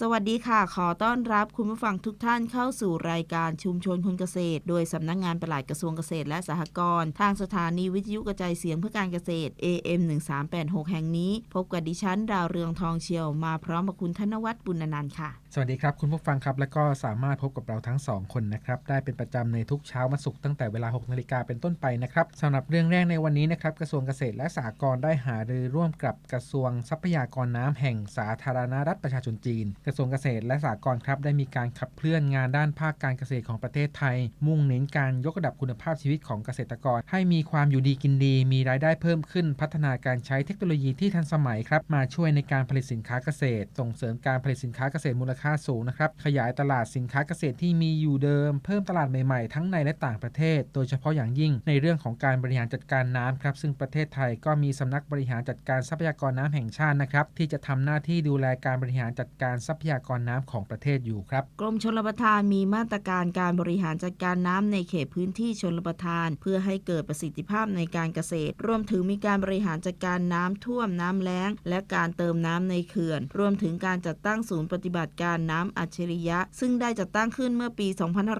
สวัสดีค่ะ ขอต้อนรับคุณผู้ฟังทุกท่านเข้าสู่รายการชุมชนคนเกษตร โดยสำนักงานปลัดกระทรวงเกษตรและสหกรณ์ทางสถานีวิทยุกระจายเสียงเพื่อการเกษตร AM 1386แห่งนี้ พบกับดิฉันดาวเรืองทองเชียวมาพร้อมกับคุณธนวัฒน์บุญนันท์ค่ะ สวัสดีครับคุณผู้ฟังครับ และก็สามารถพบกับเราทั้งสองคนนะครับ ได้เป็นประจำในทุกเช้าวันศุกร์ตั้งแต่เวลา 6นาฬิกาเป็นต้นไปนะครับสำหรับเรื่องแรกในวันนี้นะครับกระทรวงเกษตรและสหกรณ์ได้หารือร่วมกับกระทรวงทรัพยากรน้ำแห่งสาธารณรัฐประชาชนจีนกระทรวงเกษตรและสหกรณ์ครับได้มีการขับเคลื่อนงานด้านภาคการเกษตรของประเทศไทย มุ่งเน้นการยกระดับคุณภาพชีวิตของเกษตรกร ให้มีความอยู่ดีกินดี มีรายได้เพิ่มขึ้น พัฒนาการใช้เทคโนโลยีที่ทันสมัยครับมาช่วยในการผลิตสินค้าเกษตร ส่งเสริมการผลิตสินค้าเกษตรมูลค่าสูงนะครับขยายตลาดสินค้าเกษตรที่มีอยู่เดิม เพิ่มตลาดใหม่ๆ ทั้งในและต่างประเทศ โดยเฉพาะอย่างยิ่งในเรื่องของการบริหารจัดการน้ำครับซึ่งประเทศไทยก็มีสำนักบริหารจัดการทรัพยากรน้ำแห่งชาตินะครับที่จะทำหน้าที่ดูแลการบริหารจัดการทรัพยากรน้ำของประเทศอยู่ครับ กรมชลประทานมีมาตรการการบริหารจัดการน้ำในเขตพื้นที่ชลประทาน เพื่อให้เกิดประสิทธิภาพในการเกษตร รวมถึงมีการบริหารจัดการน้ำท่วมน้ำแล้ง และการเติมน้ำในเขื่อน รวมถึงการจัดตั้งศูนย์ปฏิบัติการน้ำอัจฉริยะ ซึ่งได้จัดตั้งขึ้นเมื่อปี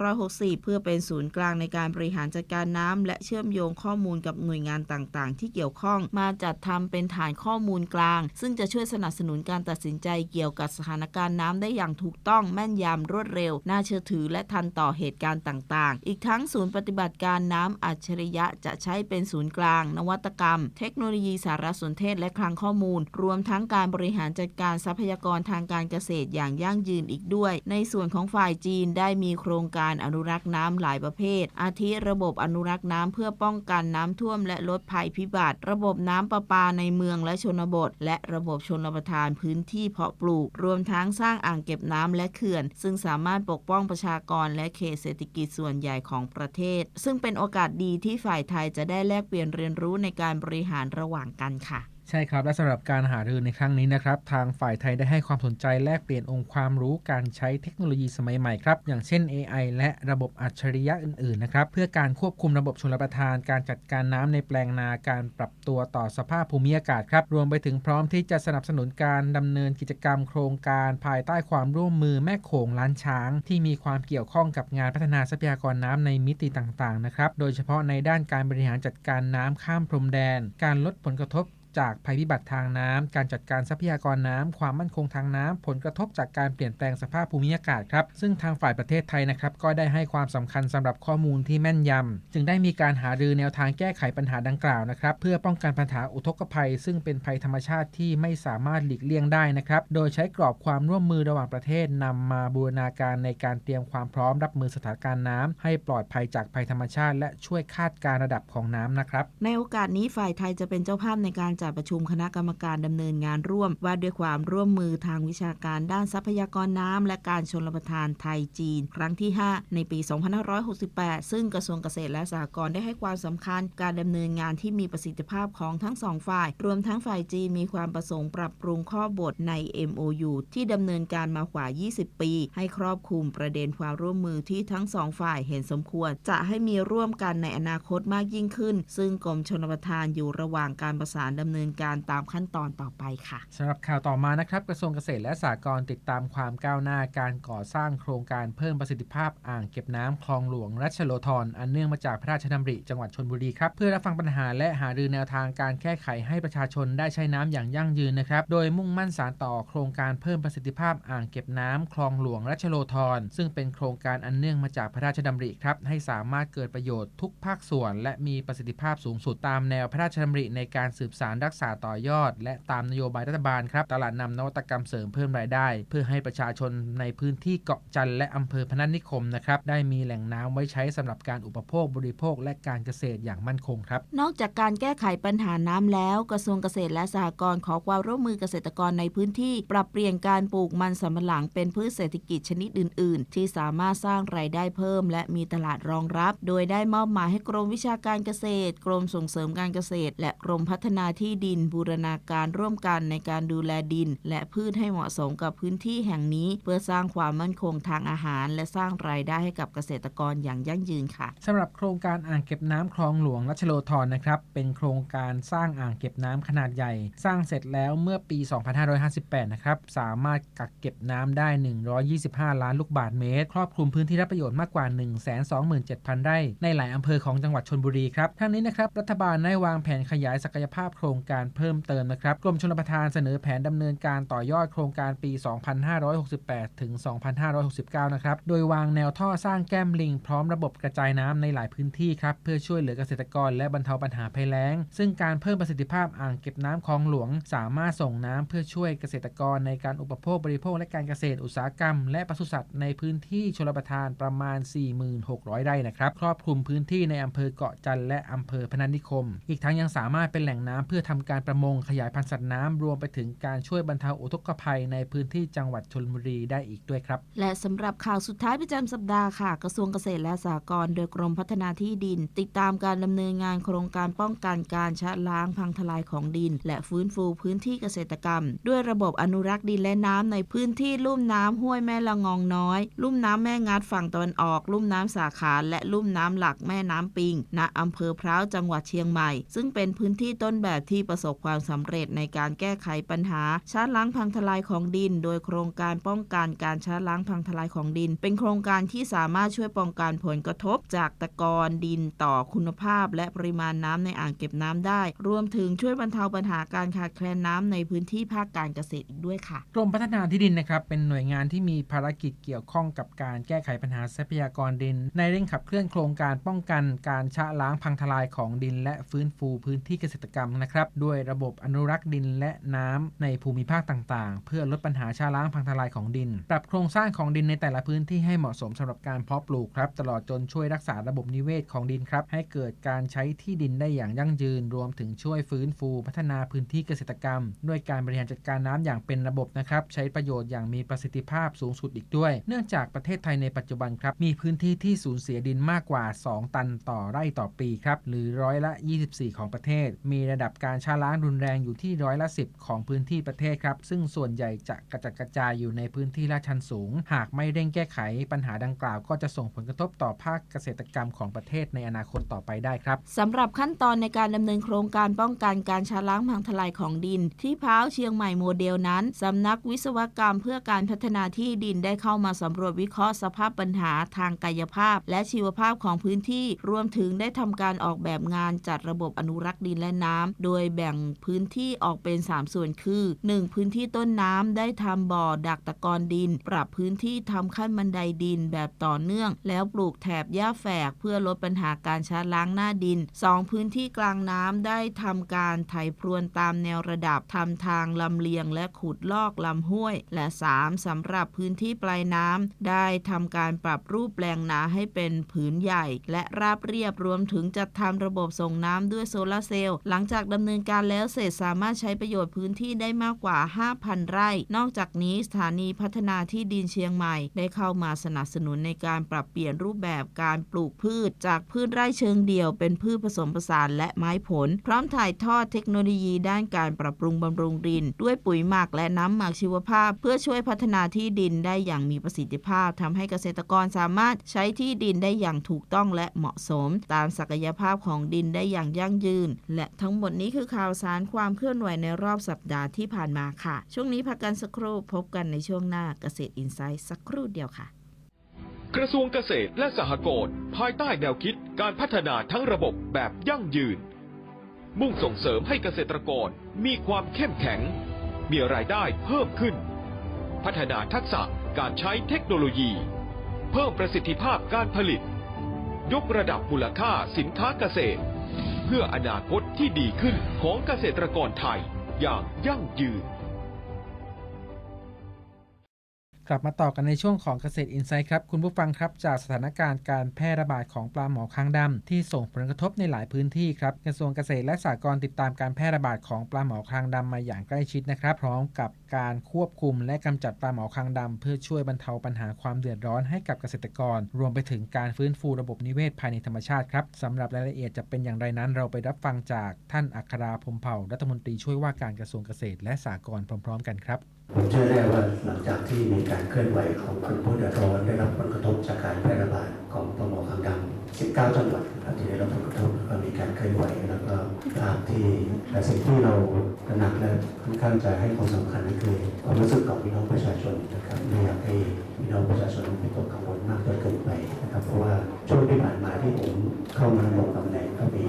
2564เพื่อเป็นศูนย์กลางในการบริหารจัดการน้ำและเชื่อมโยงข้อมูลกับหน่วยงานต่างๆ ที่เกี่ยวข้อง มาจัดทำเป็นฐานข้อมูลกลาง ซึ่งจะช่วยสนับสนุนการตัดสินใจเกี่ยวกับสถานการณ์การน้ำได้อย่างถูกต้องแม่นยำรวดเร็ว น่าเชื่อถือและทันต่อเหตุการณ์ต่างๆ อีกทั้งศูนย์ปฏิบัติการน้ำอัจฉริยะจะใช้เป็นศูนย์กลาง นวัตกรรม เทคโนโลยีสารสนเทศและคลังข้อมูล รวมทั้งการบริหารจัดการทรัพยากรทางการเกษตรอย่างยั่งยืนอีกด้วย ในส่วนของฝ่ายจีนได้มีโครงการอนุรักษ์น้ำหลายประเภท อาทิระบบอนุรักษ์น้ำเพื่อป้องกันน้ำท่วม และลดภัยพิบัติ ระบบน้ำประปาในเมืองและชนบท และระบบชนประทานพื้นที่เพาะปลูก รวมทั้งสร้างอ่างเก็บน้ำและเขื่อน ซึ่งสามารถปกป้องประชากรและเขตเศรษฐกิจส่วนใหญ่ของประเทศ ซึ่งเป็นโอกาสดีที่ฝ่ายไทยจะได้แลกเปลี่ยนเรียนรู้ในการบริหารระหว่างกันค่ะ ใช่ครับ และสำหรับการหารือในครั้งนี้นะครับ ทางฝ่ายไทยได้ให้ความสนใจแลกเปลี่ยนองค์ความรู้การใช้เทคโนโลยีสมัยใหม่ครับ อย่างเช่น AI และระบบอัจฉริยะอื่นๆนะครับเพื่อการควบคุมระบบชลประทาน การจัดการน้ำในแปลงนาการปรับตัวต่อสภาพภูมิอากาศครับรวมไปถึงพร้อมที่จะสนับสนุนการดำเนินกิจกรรมโครงการภายใต้ความร่วมมือแม่โขงล้านช้าง ที่มีความเกี่ยวข้องกับงานพัฒนาทรัพยากรน้ำในมิติต่างๆนะครับโดยเฉพาะในด้านการบริหารจัดการน้ำข้ามพรมแดน การลดผลกระทบ จากภัยพิบัติทางน้ำการจัดการทรัพยากรน้ำความมั่นคงทางน้ำผลกระทบจากการเปลี่ยนแปลงสภาพภูมิอากาศครับ ซึ่งทางฝ่ายประเทศไทยนะครับก็ได้ให้ความสำคัญสำหรับข้อมูลที่แม่นยำจึงได้มีการหารือแนวทางแก้ไขปัญหาดังกล่าวนะครับเพื่อป้องกันปัญหาอุทกภัย ซึ่งเป็นภัยธรรมชาติที่ไม่สามารถหลีกเลี่ยงได้นะครับโดยใช้กรอบความร่วมมือระหว่างประเทศนำมาบูรณาการในการเตรียมความพร้อมรับมือสถานการณ์น้ำให้ปลอดภัยจากภัยธรรมชาติ และช่วยคาดการระดับของน้ำนะครับในโอกาสนี้ฝ่ายไทยจะเป็นเจ้าภาพในการจดประชุมคณะกรรมการดำเนินงานร่วม ว่าด้วยความร่วมมือทางวิชาการด้านทรัพยากรน้ำและการชลประทานไทยจีน ครั้งที่ 5 ในปี 2568 ซึ่งกระทรวงเกษตรและสหกรณ์ได้ให้ความสำคัญการดำเนินงานที่มีประสิทธิภาพของทั้งสองฝ่าย รวมทั้งฝ่ายจีนมีความประสงค์ปรับปรุงข้อบทใน MOU ที่ดำเนินการมากว่า 20 ปี ให้ครอบคลุมประเด็นความร่วมมือที่ทั้งสองฝ่ายเห็นสมควร จะให้มีร่วมกันในอนาคตมากยิ่งขึ้น ซึ่งกรมชลประทานอยู่ระหว่างการประสานดำเนินเนินการตามขั้นตอนต่อไปค่ะสำหรับข่าวต่อมานะครับ กระทรวงเกษตรและสหกรณ์ติดตามความก้าวหน้าการก่อสร้างโครงการเพิ่มประสิทธิภาพอ่างเก็บน้ำคลองหลวงรัชโลธรอันเนื่องมาจากพระราชดำริจังหวัดชนบุรีครับเพื่อรับฟังปัญหาและหารือแนวทางการแก้ไขให้ประชาชนได้ใช้น้ำอย่างยั่งยืนนะครับโดยมุ่งมั่นสานต่อโครงการเพิ่มประสิทธิภาพอ่างเก็บน้ำคลองหลวงรัชโลธรซึ่งเป็นโครงการอันเนื่องมาจากพระราชดำริครับให้สามารถเกิดประโยชน์ทุกภาคส่วน และมีประสิทธิภาพสูงสุดตามแนวพระราชดำริในการสืบสารรักษาต่อยอด และตามนโยบายรัฐบาลครับ ตลาดนำนวัตกรรมเสริมเพิ่มรายได้ เพื่อให้ประชาชนในพื้นที่เกาะจันทร์และอำเภอพนัสนิคมนะครับได้มีแหล่งน้ำไว้ใช้สำหรับการอุปโภคบริโภคและการเกษตรอย่างมั่นคงครับ นอกจากการแก้ไขปัญหาน้ำแล้ว กระทรวงเกษตรและสหกรณ์ขอความร่วมมือเกษตรกรในพื้นที่ปรับเปลี่ยนการปลูกมันสำปะหลังเป็นพืชเศรษฐกิจชนิดอื่น ๆ ที่สามารถสร้างรายได้เพิ่ม และมีตลาดรองรับ โดยได้มอบหมายให้กรมวิชาการเกษตร กรมส่งเสริมการเกษตร และกรมพัฒนาที่ดิน บูรณาการร่วมกันในการดูแลดิน และพืชให้เหมาะสมกับพื้นที่แห่งนี้ เพื่อสร้างความมั่นคงทางอาหาร และสร้างรายได้ให้กับเกษตรกรอย่างยั่งยืนค่ะสำหรับโครงการอ่างเก็บน้ำคลองหลวงรัชโลธรนะครับเป็นโครงการสร้างอ่างเก็บน้ำขนาดใหญ่ สร้างเสร็จแล้วเมื่อปี 2558 นะครับสามารถกักเก็บน้ำได้ 125 ล้านลูกบาศก์เมตร ครอบคลุมพื้นที่รับประโยชน์มากกว่า 127,000 ไร่ในหลายอำเภอของจังหวัดชนบุรีครับทั้งนี้นะครับรัฐบาลได้วางแผนขยายศักยภาพโครงการเพิ่มเติมนะครับกรมชลประทานเสนอแผนดำเนินการต่อยอดโครงการปี 2568 ถึง 2569 นะครับ โดยวางแนวท่อสร้างแก้มลิง พร้อมระบบกระจายน้ำในหลายพื้นที่ครับ เพื่อช่วยเหลือเกษตรกรและบรรเทาปัญหาภัยแล้ง ซึ่งการเพิ่มประสิทธิภาพอ่างเก็บน้ำคลองหลวง สามารถส่งน้ำเพื่อช่วยเกษตรกรในการอุปโภคบริโภคและการเกษตรอุตสาหกรรม และปศุสัตว์ในพื้นที่ชลประทานประมาณ 4,600 ไร่นะครับ ครอบคลุมพื้นที่ในอำเภอเกาะจันทร์และอำเภอพนัสนิคม อีกทั้งยังสามารถเป็นแหล่งน้ำเพื่อทำการประมงขยายพันธุ์สัตว์น้ำรวมไปถึงการช่วยบรรเทาอุทกภัยในพื้นที่จังหวัดชลบุรีได้อีกด้วยครับ และสำหรับข่าวสุดท้ายประจำสัปดาห์ค่ะ กระทรวงเกษตรและสหกรณ์โดยกรมพัฒนาที่ดิน ติดตามการดำเนินงานโครงการป้องกันการชะล้างพังทลายของดิน และฟื้นฟูพื้นที่เกษตรกรรม ด้วยระบบอนุรักษ์ดินและน้ำในพื้นที่ลุ่มน้ำห้วยแม่ละงองน้อย ลุ่มน้ำแม่งัดฝั่งตะวันออก ลุ่มน้ำสาขาและลุ่มน้ำหลักแม่น้ำปิงณอำเภอพร้าวจังหวัดเชียงใหม่ ซึ่งเป็นพื้นที่ต้นแบบที่ที่ประสบความสำเร็จในการแก้ไขปัญหาชะล้างพังทลายของดิน โดยโครงการป้องกันการชะล้างพังทลายของดิน เป็นโครงการที่สามารถช่วยป้องกันผลกระทบจากตะกอนดินต่อคุณภาพ และปริมาณน้ำในอ่างเก็บน้ำได้ รวมถึงช่วยบรรเทาปัญหาการขาดแคลนน้ำในพื้นที่ภาคการเกษตรอีกด้วยค่ะกรมพัฒนาที่ดินนะครับเป็นหน่วยงานที่มีภารกิจเกี่ยวข้องกับการแก้ไขปัญหาทรัพยากรดิน ในเร่งขับเคลื่อนโครงการป้องกันการชะล้างพังทลายของดิน และฟื้นฟูพื้นที่เกษตรกรรมนะครับด้วยระบบอนุรักษ์ดินและน้ำในภูมิภาคต่างๆ เพื่อลดปัญหาชะล้างพังทลายของดิน ปรับโครงสร้างของดินในแต่ละพื้นที่ให้เหมาะสมสำหรับการเพาะปลูกครับ ตลอดจนช่วยรักษาระบบนิเวศของดินครับ ให้เกิดการใช้ที่ดินได้อย่างยั่งยืน รวมถึงช่วยฟื้นฟู พัฒนาพื้นที่เกษตรกรรม ด้วยการบริหารจัดการน้ำอย่างเป็นระบบนะครับใช้ประโยชน์อย่างมีประสิทธิภาพสูงสุดอีกด้วย เนื่องจากประเทศไทยในปัจจุบันครับมีพื้นที่ที่สูญเสียดินมากกว่า 2 ตันต่อไร่ต่อปีครับหรือร้อยละ 24 ของประเทศ มีระดับการชะล้างรุนแรงอยู่ที่ร้อยละ10ของพื้นที่ประเทศครับ ซึ่งส่วนใหญ่จะกระจัดกระจายอยู่ในพื้นที่ลาดชันสูง หากไม่เร่งแก้ไขปัญหาดังกล่าว ก็จะส่งผลกระทบต่อภาคเกษตรกรรมของประเทศในอนาคตต่อไปได้ครับสำหรับขั้นตอนในการดำเนินโครงการป้องกันการชะล้างพังทลายของดิน ที่พ้าวเชียงใหม่โมเดลนั้นสำนักวิศวกรรมเพื่อการพัฒนาที่ดินได้เข้ามาสำรวจวิเคราะห์สภาพปัญหาทางกายภาพ และชีวภาพของพื้นที่ รวมถึงได้ทำการออกแบบงานจัดระบบอนุรักษ์ดินและน้ำโดยแบ่งพื้นที่ออกเป็น 3 ส่วนคือ 1. พื้นที่ต้นน้ำได้ทำบ่อดักตะกอนดิน ปรับพื้นที่ทำขั้นบันไดดินแบบต่อเนื่อง แล้วปลูกแถบหญ้าแฝกเพื่อลดปัญหาการชะล้างหน้าดิน 2. พื้นที่กลางน้ำได้ทำการไถพรวนตามแนวระดับทำทางลำเลียงและขุดลอกลำห้วย และ 3. สำหรับพื้นที่ปลายน้ำได้ทำการปรับรูปแปลงนาให้เป็นผืนใหญ่ และราบเรียบรวมถึงจัดทำระบบส่งน้ำด้วยโซลาร์เซลล์หลังจากดำเนินการแล้วเสร็จสามารถใช้ประโยชน์พื้นที่ได้มากกว่า 5,000 ไร่ นอกจากนี้สถานีพัฒนาที่ดินเชียงใหม่ ได้เข้ามาสนับสนุนในการปรับเปลี่ยนรูปแบบการปลูกพืช จากพืชไร่เชิงเดี่ยวเป็นพืชผสมผสานและไม้ผล พร้อมถ่ายทอดเทคโนโลยีด้านการปรับปรุงบำรุงดิน ด้วยปุ๋ยหมักและน้ำหมักชีวภาพ เพื่อช่วยพัฒนาที่ดินได้อย่างมีประสิทธิภาพทำให้เกษตรกรสามารถใช้ที่ดินได้อย่างถูกต้องและเหมาะสม ตามศักยภาพของดินได้อย่างยั่งยืน และทั้งหมดนี้คือข่าวสารความเคลื่อนไหวในรอบสัปดาห์ที่ผ่านมาค่ะ ช่วงนี้พักกันสักครู่พบกันในช่วงหน้าเกษตรอินไซต์สักครู่เดียวค่ะ กระทรวงเกษตรและสหกรณ์ภายใต้แนวคิดการพัฒนาทั้งระบบแบบยั่งยืน มุ่งส่งเสริมให้เกษตรกรมีความเข้มแข็ง มีรายได้เพิ่มขึ้น พัฒนาทักษะการใช้เทคโนโลยี เพิ่มประสิทธิภาพการผลิต ยกระดับมูลค่าสินค้าเกษตร เพื่ออนาคตที่ดีขึ้นของเกษตรกรไทยอย่างยั่งยืน กลับมาต่อกันในช่วงของเกษตรอินไซด์ครับ คุณผู้ฟังครับจากสถานการณ์การแพร่ระบาดของปลาหมอคางดำที่ส่งผลกระทบในหลายพื้นที่ครับกระทรวงเกษตรและสหกรณ์ติดตามการแพร่ระบาดของปลาหมอคางดำมาอย่างใกล้ชิดนะครับ พร้อมกับการควบคุมและกำจัดปลาหมอคางดำเพื่อช่วยบรรเทาปัญหาความเดือดร้อนให้กับเกษตรกร รวมไปถึงการฟื้นฟูระบบนิเวศภายในธรรมชาติครับสำหรับรายละเอียดจะเป็นอย่างไรนั้น เราไปรับฟังจากท่านอัคราพมเผ่ารัฐมนตรีช่วยว่าการกระทรวงเกษตร และสหกรณ์พร้อม ๆ กันครับผมเชื่อได้ว่าหลังจากที่มีการเคลื่อนไหวของคนผู้เดือดร้อนได้รับผลกระทบจากการแพร่ระบาดของปมคางดำ19 จังหวัดนะครับที่ได้รับผลกระทบแล้วก็มีการเคลื่อนไหวแล้วก็ภาพที่แต่สิ่งที่เราตระหนักและค่อนข้างจะให้ความสำคัญก็คือความรู้สึกของพี่น้องประชาชนนะครับไม่อยากให้พี่น้องประชาชนเป็นตัวกังวลมากจนเกินไปนะครับเพราะว่าช่วงที่ผ่านมาที่ผมเข้ามาลงตำแหน่งก็มี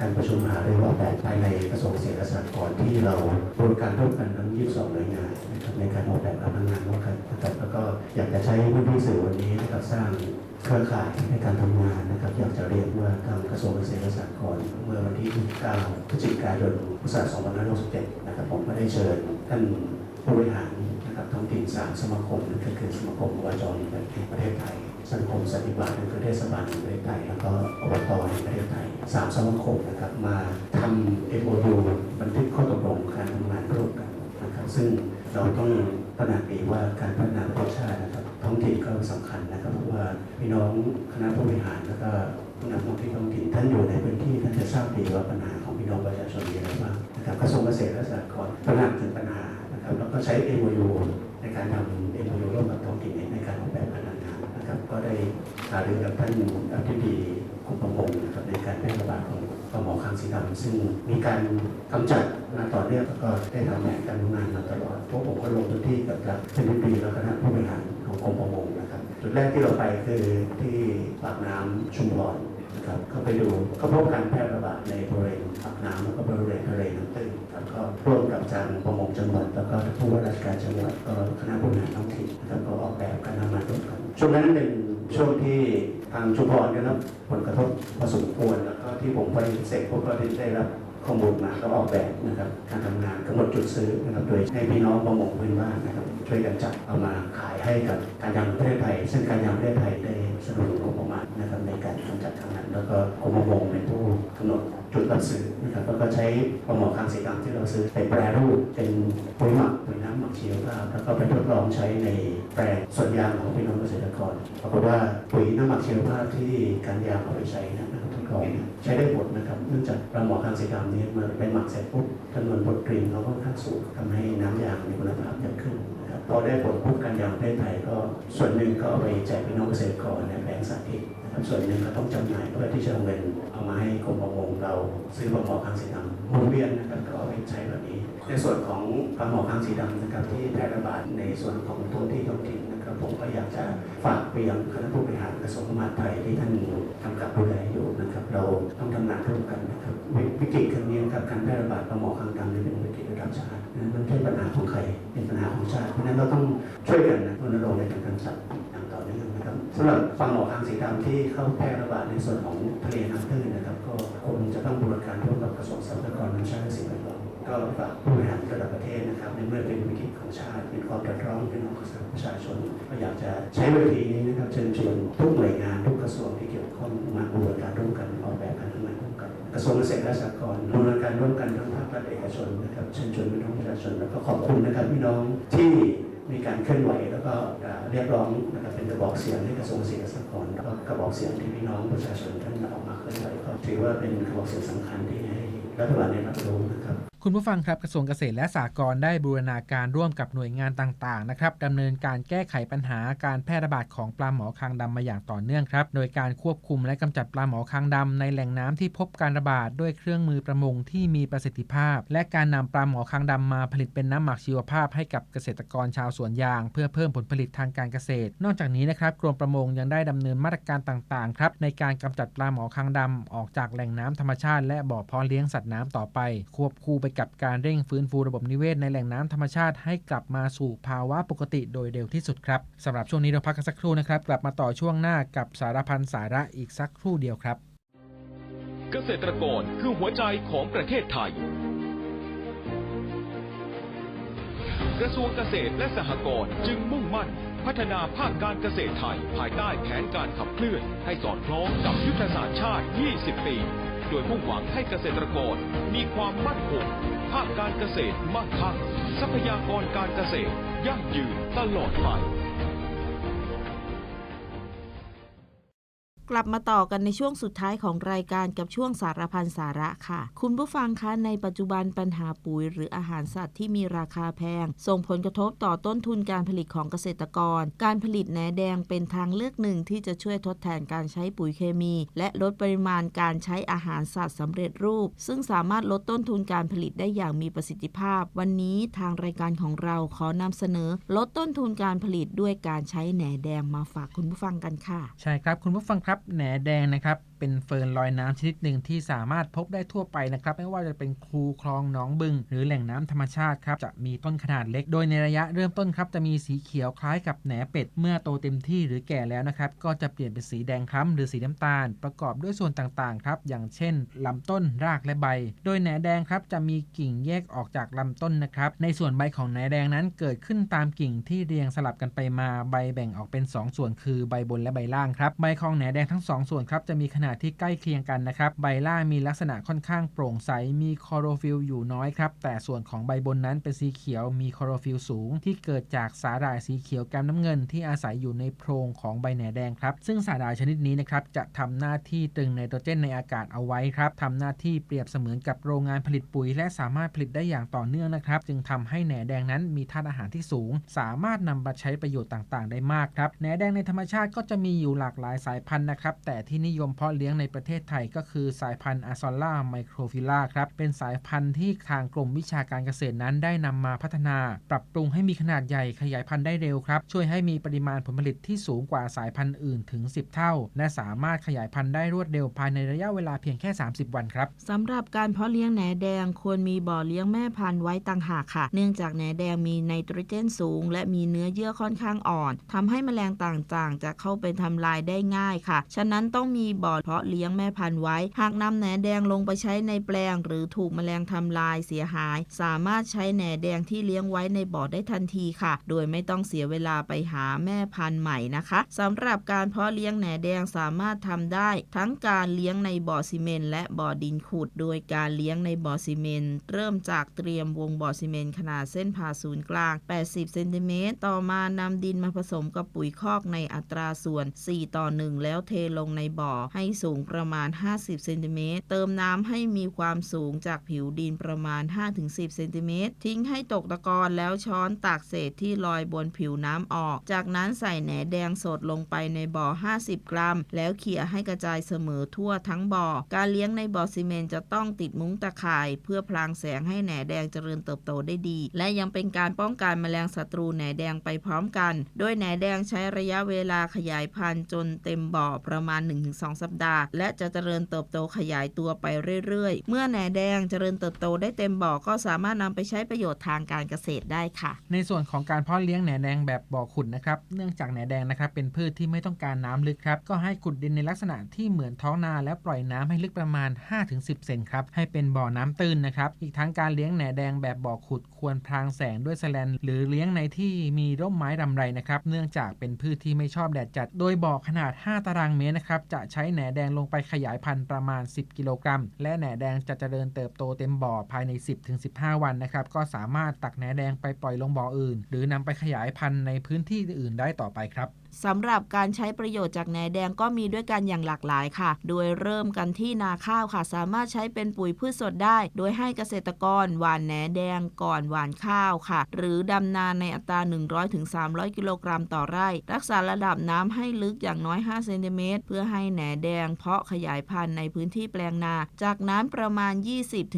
การประชุมหารือรอบแบบภายในกระทรวงเกษ ตรและสหกรที่เราบริการร่วมกันทั้ง 22 หน่วยงานนะครับในการออกแบบการทำงานร่วมกันนะครับแล้วก็อยากจะใช้พื้นที่สื่อวันนี้นะครับสร้างเครือข่ายในการทำงานนะครับ อยากจะเรียนว่าทางกระทรวงเกษตรและสหกรณ์เมื่อวันที่ 9 พฤศจิกายนพุทธศักราช 2567 นะครับผมก็ได้เชิญท่านผู้บริหาร ท้องถิ่นสามสมาคมนั่นก็คือสมาคมอบจแห่งประเทศไทยสังคมสันติบาลนั่นคือเทศบาลแห่งประเทศไทยแล้วก็อบตแห่งประเทศไทยสามสมาคมนะครับมาทำ MOU บันทึกข้อตกลงการทำงานร่วมกันนะครับซึ่งเราต้องตระหนักดีว่าการพัฒนาประเทศชาตินะครับท้องถิ่นก็สำคัญนะครับเพราะว่าพี่น้องคณะผู้บริหารแล้วก็ผู้นำท้องที่นท้องถิ่นท่านอยู่ในพื้นที่ท่านจะทราบดีว่าปัญหาของพี่น้องประชาชนมีอะไรบ้างนะครับกระทรวงเกษตรและสหกรณ์ตระหนักถึงปัญหา ก็ใช้ MOU ในการทำ MOU ร่วมกับท้องถิ่นในการออกแบบการทำงานนะครับ ก็ได้หารือกับท่านอธิบดีกรมประมงนะครับในการแพร่ระบาดของปลาหมอคางสีดำซึ่งมีการกำจัดมาต่อเนื่องก็ได้ทำแผนการทำงานมาตลอดพวกผมก็ลงพื้นที่กับทางท่านอธิบดีและคณะผู้บริหารของกรมประมงนะครับจุดแรกที่เราไปคือที่ปากน้ำชุมพรนะครับก็ไปดูก็พบการแพร่ระบาดในบริเวณปากน้ำแล้วก็บริเวณทะเลน้ำตื้น็ร่วมกับทางประมงจังหวัดแล้วก็ผู้ว่าราชการจังหวัดก็คณะผู้บริหารท้องถิ่นแล้วก็ออกแบบการทำงานร่วมกันช่วงนั้นเป็นช่วงที่ทางชุมพรได้รับผลกระทบพอสมควรแล้วก็ที่ผมไปเสร็จพวกก็ได้รับ ข้อมูลมาก็ออกแบบนะครับการทำงานกำหนดจุดซื้อนะครับโดยให้พี่น้องประมงพื้นบ้านนะครับช่วยกันจับเอามาขายให้กับการยางประเทศไทย ซึ่งการยางประเทศไทยได้สนับสนุนงบประมาณนะครับในการกำจัดทางนั้น แล้วก็กรมประมงเป็นผู้กำหนดจุดรับซื้อนะครับแล้วก็ใช้ปลาหมอคางสีดำที่เราซื้อไปแปรรูปเป็นปุ๋ยหมักปุ๋ยน้ำหมักชีวภาพแล้วก็ไปทดลองใช้ในแปลงสวนยางของพี่น้องเกษตรกรปรากฏว่าปุ๋ยน้ำหมักชีวภาพที่การยางเอาไปใช้นะ ครับทดลองเนี่ยใช้ได้ผลนะครับเนื่องจากปลาหมอคางสีดำเนี่ยเมื่อไปหมักเสร็จปุ๊บจำนวนโปรตีนเขาก็ค่อนข้างสูงทำให้น้ำยางมีคุณภาพเยอะขึ้นนะครับพอได้ผลปุ๊บการยางประเทศไทยก็ส่วนหนึ่งก็เอาไปแจกพี่น้องเกษตรกรในแปลงสาธิตนะครับส่วนหนึ่งก็ต้องจำหน่ายเพื่อที่จะเอาเงินเอามาให้กรมประมงเราซื้อปลาหมอคางสีดำหมุนเวียนนะครับก็เอาไปใช้แบบนี้ ในส่วนของปลาหมอคางสีดำนะครับที่แพร่ระบาดในส่วนของท้องที่ท้องถิ่น ครับผมก็อยากจะฝากไปยังคณะผู้บริหารกระทรวงมหาดไทยที่ท่านกำกับดูแลอยู่นะครับ เราต้องทำงานร่วมกันนะครับวิวิกฤตครั้งนี้นะครับการแพร่ระบาดปลาหมอคางดำนี่เป็นวิกฤตระดับชาตินะมันไม่ใช่ปัญหาของใครเป็นปัญหาของชาติเพราะนั้นเราต้องช่วยกันนะรณรงค์ในการกำจัดอย่างต่อเนื่องนะครับสำหรับปลาหมอคางสีดำที่เข้าแพร่ระบาดในส่วนของทะเลน้ำตื้นนะครับ ก็คงจะต้องบูรณาการร่วมกับกระทรวงทรัพยากรน้ำชาติและสิ่งแวดล้อม ก็ฝากผู้บริหารระดับประเทศนะครับในเมื่อเป็นวิกฤตของชาติ เป็นความเดือดร้อนเป็นของประชาชน ก็อยากจะใช้เวทีนี้นะครับเชิญชวนทุกหน่วยงานทุกกระทรวงที่เกี่ยวข้องมาบูรณาการร่วมกันออกแบบการทำงานร่วมกัน กระทรวงเกษตรและสหกรณ์บูรณาการร่วมกันทั้งภาครัฐเอกชนนะครับเชิญชวนพี่น้องประชาชนแล้วก็ขอบคุณนะครับพี่น้องที่มีการเคลื่อนไหวแล้วก็เรียกร้องนะครับเป็นกระบอกเสียงให้กระทรวงเกษตรและสหกรณ์แล้วก็กระบอกเสียงที่พี่น้องประชาชนท่านออกมาเคลื่อนไหวก็ถือว่าเป็นกระบอกเสียงสำคัญที่ให้รัฐบาลได้รับรู้นะครับคุณผู้ฟังครับกระทรวงเกษตรและสหกรณ์ได้บูรณาการร่วมกับหน่วยงานต่างๆนะครับดำเนินการแก้ไขปัญหาการแพร่ระบาดของปลาหมอคางดำมาอย่างต่อเนื่องครับ โดยการควบคุมและกำจัดปลาหมอคางดำในแหล่งน้ำที่พบการระบาดด้วยเครื่องมือประมงที่มีประสิทธิภาพ และการนำปลาหมอคางดำมาผลิตเป็นน้ำหมักชีวภาพให้กับเกษตรกรชาวสวนยาง เพื่อเพิ่มผลผลิตทางการเกษตร นอกจากนี้นะครับกรมประมงยังได้ดำเนินมาตรการต่างๆครับในการกำจัดปลาหมอคางดำออกจากแหล่งน้ำธรรมชาติและบ่อเพาะเลี้ยงสัตว์น้ำต่อไป ควบคู่ไปกับการเร่งฟื้นฟูระบบนิเวศในแหล่งน้ำธรรมชาติให้กลับมาสู่ภาวะปกติโดยเร็วที่สุดครับสำหรับช่วงนี้เราพักกันสักครู่นะครับ กลับมาต่อช่วงหน้ากับสารพันสาระอีกสักครู่เดียวครับ เกษตรกรคือหัวใจของประเทศไทย กระทรวงเกษตรและสหกรณ์จึงมุ่งมั่นพัฒนาภาคการเกษตรไทย ภายใต้แผนการขับเคลื่อน ให้สอดคล้องกับยุทธศาสตร์ชาติ 20 ปี โดยมุ่งหวังให้เกษตรกรมีความมั่นคงภาคการเกษตรมั่งคั่งทรัพยากรการเกษตร ยั่งยืนตลอดไป กลับมาต่อกันในช่วงสุดท้ายของรายการกับช่วงสารพันสาระค่ะ คุณผู้ฟังคะในปัจจุบันปัญหาปุ๋ย หรืออาหารสัตว์ที่มีราคาแพง ส่งผลกระทบต่อต้นทุนการผลิตของเกษตรกร การผลิตแหนแดงเป็นทางเลือกหนึ่งที่จะช่วยทดแทนการใช้ปุ๋ยเคมี และลดปริมาณการใช้อาหารสัตว์สำเร็จรูป ซึ่งสามารถลดต้นทุนการผลิตได้อย่างมีประสิทธิภาพ วันนี้ทางรายการของเราขอนำเสนอ ลดต้นทุนการผลิตด้วยการใช้แหนแดงมาฝากคุณผู้ฟังกันค่ะ ใช่ครับคุณผู้ฟังครับแหนแดงนะครับเป็นเฟิร์นลอยน้ำชนิดหนึ่งที่สามารถพบได้ทั่วไปนะครับ ไม่ว่าจะเป็นคูคลองหนองบึง หรือแหล่งน้ำธรรมชาติครับ จะมีต้นขนาดเล็ก โดยในระยะเริ่มต้นครับ จะมีสีเขียวคล้ายกับแหนเป็ด เมื่อโตเต็มที่หรือแก่แล้วนะครับ ก็จะเปลี่ยนเป็นสีแดงคล้ำหรือสีน้ำตาล ประกอบด้วยส่วนต่างๆครับ อย่างเช่นลำต้นรากและใบ โดยแหนแดงครับจะมีกิ่งแยกออกจากลำต้นนะครับ ในส่วนใบของแหนแดงนั้นเกิดขึ้นตามกิ่งที่เรียงสลับกันไปมา ใบแบ่งออกเป็น 2 ส่วน คือใบบนและใบล่างครับ ใบของแหนแดงทั้ง 2 ส่วนครับจะมีขนาดที่ใกล้เคียงกันนะครับ ใบล่างมีลักษณะค่อนข้างโปร่งใส มีคลอโรฟิลอยู่น้อยครับ แต่ส่วนของใบบนนั้นเป็นสีเขียว มีคลอโรฟิลสูง ที่เกิดจากสาหร่ายสีเขียวแกมน้ำเงิน ที่อาศัยอยู่ในโพรงของใบแหนแดงครับ ซึ่งสาหร่ายชนิดนี้นะครับจะทำหน้าที่ตึงไนโตรเจนในอากาศเอาไว้ครับทำหน้าที่เปรียบเสมือนกับโรงงานผลิตปุ๋ย และสามารถผลิตได้อย่างต่อเนื่องนะครับ จึงทำให้แหนแดงนั้นมีธาตุอาหารที่สูง สามารถนำมาใช้ประโยชน์ต่าง ๆ ได้มากครับแหนแดงในธรรมชาติก็จะมีอยู่หลากหลายสายพันธุ์นะครับแต่ที่นิยมเพาะเลี้ยงในประเทศไทยก็คือสายพันธุ์อาซอล่าไมโครฟิล่าครับ เป็นสายพันธุ์ที่ทางกรมวิชาการเกษตรนั้นได้นำมาพัฒนา ปรับปรุงให้มีขนาดใหญ่ขยายพันธุ์ได้เร็วครับ ช่วยให้มีปริมาณผลผลิตที่สูงกว่าสายพันธุ์อื่นถึง 10 เท่า และสามารถขยายพันธุ์ได้รวดเร็วภายในระยะเวลาเพียงแค่ 30 วันครับสำหรับการเพาะเลี้ยงแหนแดงควรมีบ่อเลี้ยงแม่พันธุ์ไว้ต่างหากค่ะ เนื่องจากแหนแดงมีไนโตรเจนสูง และมีเนื้อเยื่อค่อนข้างอ่อนทำให้แมลงต่างๆ จะเข้าไปทำลายได้ง่ายค่ะ ฉะนั้นต้องมีบ่อเพาะเลี้ยงแม่พันธุ์ไว้ หากนำแหนแดงลงไปใช้ในแปลง หรือถูกแมลงทำลายเสียหาย สามารถใช้แหนแดงที่เลี้ยงไว้ในบ่อได้ทันทีค่ะ โดยไม่ต้องเสียเวลาไปหาแม่พันธุ์ใหม่นะคะสำหรับการเพาะเลี้ยงแหนแดงสามารถทำได้ ทั้งการเลี้ยงในบ่อซีเมนต์และบ่อดินขุด โดยการเลี้ยงในบ่อซีเมนต์เริ่มจากเตรียมวงบ่อซีเมนต์ขนาดเส้นผ่าศูนย์กลาง 80 เซนติเมตร ต่อมานำดินมาผสมกับปุ๋ยคอกในอัตราส่วน 4 ต่อ 1 แล้วเทลงในบ่อ ให้สูงประมาณ 50เซนติเมตรเติมน้ำให้มีความสูงจากผิวดินประมาณ 5-10เซนติเมตรทิ้งให้ตกตะกอนแล้วช้อนตากเศษที่ลอยบนผิวน้ำออก จากนั้นใส่แหนแดงสดลงไปในบ่อ 50 กรัม แล้วเขี่ยให้กระจายเสมอทั่วทั้งบ่อ การเลี้ยงในบ่อซีเมนต์จะต้องติดมุ้งตะข่าย เพื่อพลางแสงให้แหนแดงเจริญเติบโตได้ดี และยังเป็นการป้องกันแมลงศัตรูแหนแดงไปพร้อมกัน โดยแหนแดงใช้ระยะเวลาขยายพันธุ์จนเต็มบ่อประมาณ 1-2 สัปดาห์และจะเจริญเติบโตขยายตัวไปเรื่อยๆ เมื่อแหนแดงเจริญเติบโตได้เต็มบ่อก็สามารถนำไปใช้ประโยชน์ทางการเกษตรได้ค่ะ ในส่วนของการเพาะเลี้ยงแหนแดงแบบบ่อขุดนะครับ เนื่องจากแหนแดงนะครับเป็นพืชที่ไม่ต้องการน้ำลึกครับก็ให้ขุดดินในลักษณะที่เหมือนท้องนาแล้วปล่อยน้ำให้ลึกประมาณ 5-10 เซนครับให้เป็นบ่อน้ำตื้นนะครับ อีกทั้งการเลี้ยงแหนแดงแบบบ่อขุดควรพรางแสงด้วยแสลนหรือเลี้ยงในที่มีร่มไม้รำไรนะครับ เนื่องจากเป็นพืชที่ไม่ชอบแดดจัด โดยบ่อขนาด 5 ตารางเมตรนะครับ จะใช้แหนแดงลงไปขยายพันธุ์ประมาณ 10 กิโลกรัม และแหนแดงจะเจริญเติบโตเต็มบ่อภายใน 10-15 วันนะครับ ก็สามารถตักแหนแดงไปปล่อยลงบ่ออื่น หรือนำไปขยายพันธุ์ในพื้นที่อื่นได้ต่อไปครับสำหรับการใช้ประโยชน์จากแหนแดงก็มีด้วยกันอย่างหลากหลายค่ะ โดยเริ่มกันที่นาข้าวค่ะ สามารถใช้เป็นปุ๋ยพืชสดได้ โดยให้เกษตรกรหว่านแหนแดงก่อนหว่านข้าวค่ะ หรือดำนาในอัตรา 100-300 กิโลกรัมต่อไร่ รักษาระดับน้ำให้ลึกอย่างน้อย 5 เซนติเมตร เพื่อให้แหนแดงเพาะขยายพันธุ์ในพื้นที่แปลงนา จากนั้นประมาณ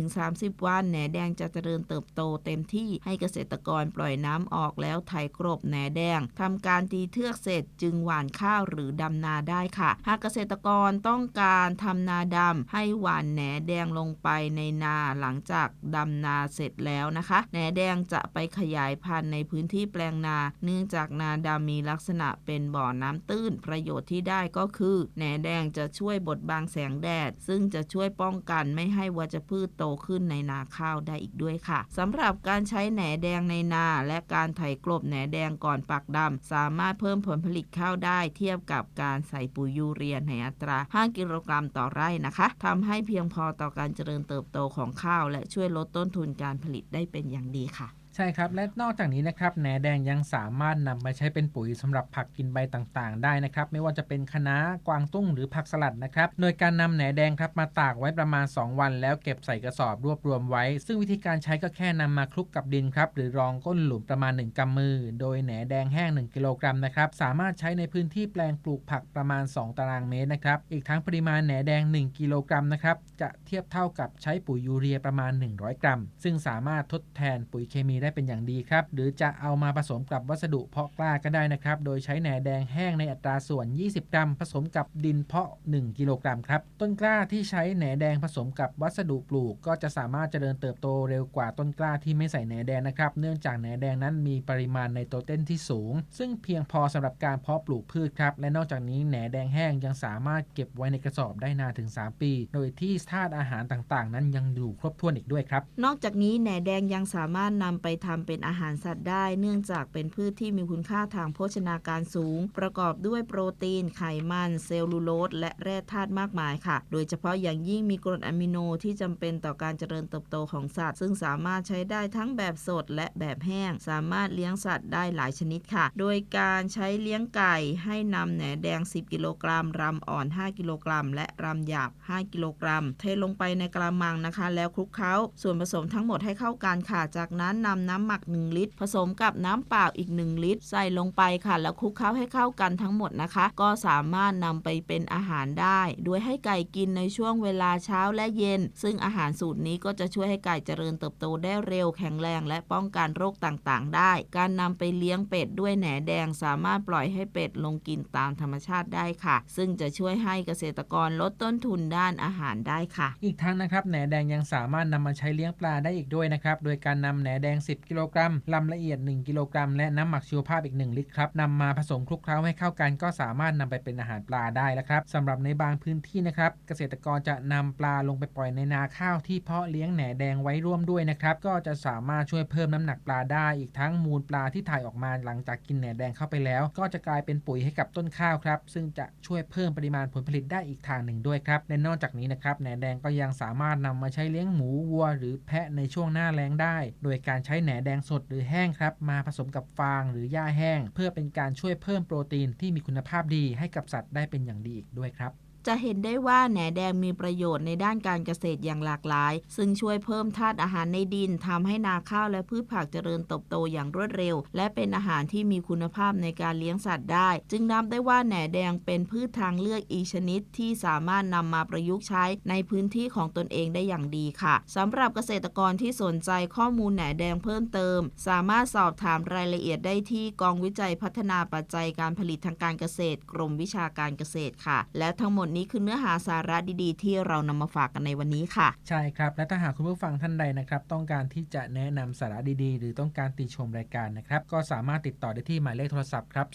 20-30 วันแหนแดงจะเจริญเติบโตเต็มที่ให้เกษตรกรปล่อยน้ำออกแล้วไถกรบแหนแดงทำการตีเทือกเศษร็จจึงหว่านข้าวหรือดำนาได้ค่ะ หากเกษตรกรต้องการทำนาดำให้หว่านแหนแดงลงไปในนาหลังจากดำนาเสร็จแล้วนะคะ แหนแดงจะไปขยายพันธุ์ในพื้นที่แปลงนา เนื่องจากนาดำมีลักษณะเป็นบ่อน้ำตื้น ประโยชน์ที่ได้ก็คือ แหนแดงจะช่วยบดบังแสงแดด ซึ่งจะช่วยป้องกันไม่ให้วัชพืชโตขึ้นในนาข้าวได้อีกด้วยค่ะสำหรับการใช้แหนแดงในนา และการไถกลบแหนแดงก่อนปักดำสามารถเพิ่มผลผผลิตข้าวได้เทียบกับการใส่ปุ๋ยยูเรียในอัตรา 5 กิโลกรัมต่อไร่นะคะทำให้เพียงพอต่อการเจริญเติบโตของข้าว และช่วยลดต้นทุนการผลิตได้เป็นอย่างดีค่ะ ใช่ครับ และนอกจากนี้นะครับแหนแดงยังสามารถนำไปใช้เป็นปุ๋ยสำหรับผักกินใบต่างๆ ได้นะครับ ไม่ว่าจะเป็นคะน้ากวางตุ้งหรือผักสลัดนะครับ โดยการนำแหนแดงครับมาตากไว้ประมาณ 2 วัน แล้วเก็บใส่กระสอบรวบรวมไว้ ซึ่งวิธีการใช้ก็แค่นำมาคลุกกับดินครับ หรือรองก้นหลุมประมาณ 1กำมือ โดยแหนแดงแห้ง 1 กิโลกรัมนะครับ สามารถใช้ในพื้นที่แปลงปลูกผักประมาณ 2 ตารางเมตรนะครับ อีกทั้งปริมาณแหนแดง 1 กิโลกรัมนะครับ จะเทียบเท่ากับใช้ปุ๋ยยูเรียประมาณ 100 กรัม ซึ่งสามารถทดแทนปุ๋ยเคมีได้เป็นอย่างดีครับ หรือจะเอามาผสมกับวัสดุเพาะกล้าก็ได้นะครับ โดยใช้แหนแดงแห้งในอัตราส่วน 20 กรัม ผสมกับดินเพาะ 1 กิโลกรัมครับ ต้นกล้าที่ใช้แหนแดงผสมกับวัสดุปลูก ก็จะสามารถเจริญเติบโตเร็วกว่าต้นกล้าที่ไม่ใส่แหนแดงนะครับ เนื่องจากแหนแดงนั้นมีปริมาณไนโตรเจนที่สูง ซึ่งเพียงพอสำหรับการเพาะปลูกพืชครับ และนอกจากนี้แหนแดงแห้งยังสามารถเก็บไว้ในกระสอบได้นานถึง 3 ปี โดยที่ธาตุอาหารต่างๆ นั้นยังอยู่ครบถ้วนอีกด้วยครับ นอกจากนี้แหนแดงยังสามารถนำไปทำเป็นอาหารสัตว์ได้ เนื่องจากเป็นพืชที่มีคุณค่าทางโภชนาการสูง ประกอบด้วยโปรตีน ไขมัน เซลลูโลสและแร่ธาตุมากมายค่ะ โดยเฉพาะอย่างยิ่งมีกรดอะมิโนที่จำเป็นต่อการเจริญเติบโตของสัตว์ ซึ่งสามารถใช้ได้ทั้งแบบสดและแบบแห้ง สามารถเลี้ยงสัตว์ได้หลายชนิดค่ะ โดยการใช้เลี้ยงไก่ให้นำแหนแดง 10 กิโลกรัมรำอ่อน 5 กิโลกรัม และรำหยาบ 5 กิโลกรัม เทลงไปในกระมังนะคะ แล้วคลุกเคล้าส่วนผสมทั้งหมดให้เข้ากันค่ะ จากนั้นนำน้ำหมัก 1 ลิตร ผสมกับน้ำเปล่าอีก 1 ลิตร ใส่ลงไปค่ะ แล้วคลุกเคล้าให้เข้ากันทั้งหมดนะคะ ก็สามารถนำไปเป็นอาหารได้ โดยให้ไก่กินในช่วงเวลาเช้าและเย็น ซึ่งอาหารสูตรนี้ก็จะช่วยให้ไก่เจริญเติบโตได้เร็วแข็งแรงและป้องกันโรคต่างๆ ได้ การนำไปเลี้ยงเป็ดด้วยแหนแดง สามารถปล่อยให้เป็ดลงกินตามธรรมชาติได้ค่ะ ซึ่งจะช่วยให้เกษตรกรลดต้นทุนด้านอาหารได้ค่ะ อีกทั้งนะครับแหนแดงยังสามารถนำมาใช้เลี้ยงปลาได้อีกด้วยนะครับ โดยการนำแหนแดง10 กิโลกรัมลำละเอียด 1 กิโลกรัม และน้ำหมักชีวภาพอีก 1 ลิตรครับนำมาผสมคลุกเคล้าให้เข้ากันก็สามารถนำไปเป็นอาหารปลาได้แล้วครับสำหรับในบางพื้นที่นะครับเกษตรกรจะนำปลาลงไปปล่อยในนาข้าวที่เพาะเลี้ยงแหนแดงไว้ร่วมด้วยนะครับก็จะสามารถช่วยเพิ่มน้ำหนักปลาได้อีกทั้งมูลปลาที่ถ่ายออกมาหลังจากกินแหนแดงเข้าไปแล้ว ก็จะกลายเป็นปุ๋ยให้กับต้นข้าวครับซึ่งจะช่วยเพิ่มปริมาณผลผลิตได้อีกทางหนึ่งด้วยครับและนอกจากนี้นะครับแหนแดงก็ยังสามารถนำมาใช้เลี้ยงหมูวัว หรือแพะในช่วงหน้าแล้งได้ โดยการใช้แหนแดงสดหรือแห้งครับมาผสมกับฟางหรือหญ้าแห้ง เพื่อเป็นการช่วยเพิ่มโปรตีนที่มีคุณภาพดีให้กับสัตว์ได้เป็นอย่างดีอีกด้วยครับ จะเห็นได้ว่าแหนแดงมีประโยชน์ในด้านการเกษตรอย่างหลากหลาย ซึ่งช่วยเพิ่มธาตุอาหารในดินทำให้นาข้าวและพืชผักเจริญเติบโตอย่างรวดเร็ว และเป็นอาหารที่มีคุณภาพในการเลี้ยงสัตว์ได้ จึงนับได้ว่าแหนแดงเป็นพืชทางเลือกอีกชนิดที่สามารถนำมาประยุกต์ใช้ในพื้นที่ของตนเองได้อย่างดีค่ะสำหรับเกษตรกรที่สนใจข้อมูลแหนแดงเพิ่มเติม สามารถสอบถามรายละเอียดได้ที่กองวิจัยพัฒนาปัจจัยการผลิตทางการเกษตร กรมวิชาการเกษตรค่ะ และทั้งหมดนี้คือเนื้อหาสาระดีๆ ที่เรานำมาฝากกันในวันนี้ค่ะ ใช่ครับ และถ้าหากคุณผู้ฟังท่านใดนะครับ ต้องการที่จะแนะนำสาระดีๆ หรือต้องการติชมรายการนะครับ ก็สามารถติดต่อได้ที่หมายเลขโทรศัพท์ครับ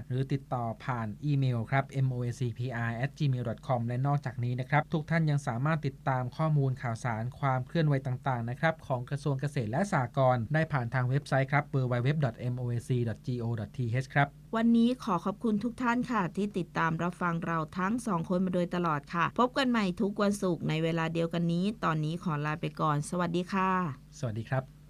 022812505 หรือติดต่อผ่านอีเมลครับ moacpr@gmail.com และนอกจากนี้นะครับทุกท่านยังสามารถติดตามข้อมูลข่าวสารความเคลื่อนไหวต่างๆนะครับของกระทรวงเกษตรและสหกรณ์ได้ผ่านทางเว็บไซต์ครับ www.moac.go.th ครับ วันนี้ขอขอบคุณทุกท่านค่ะ ที่ติดตามรับฟังเราทั้งสองคนมาโดยตลอดค่ะ พบกันใหม่ทุกวันศุกร์ในเวลาเดียวกันนี้ ตอนนี้ขอลาไปก่อน สวัสดีค่ะ สวัสดีครับ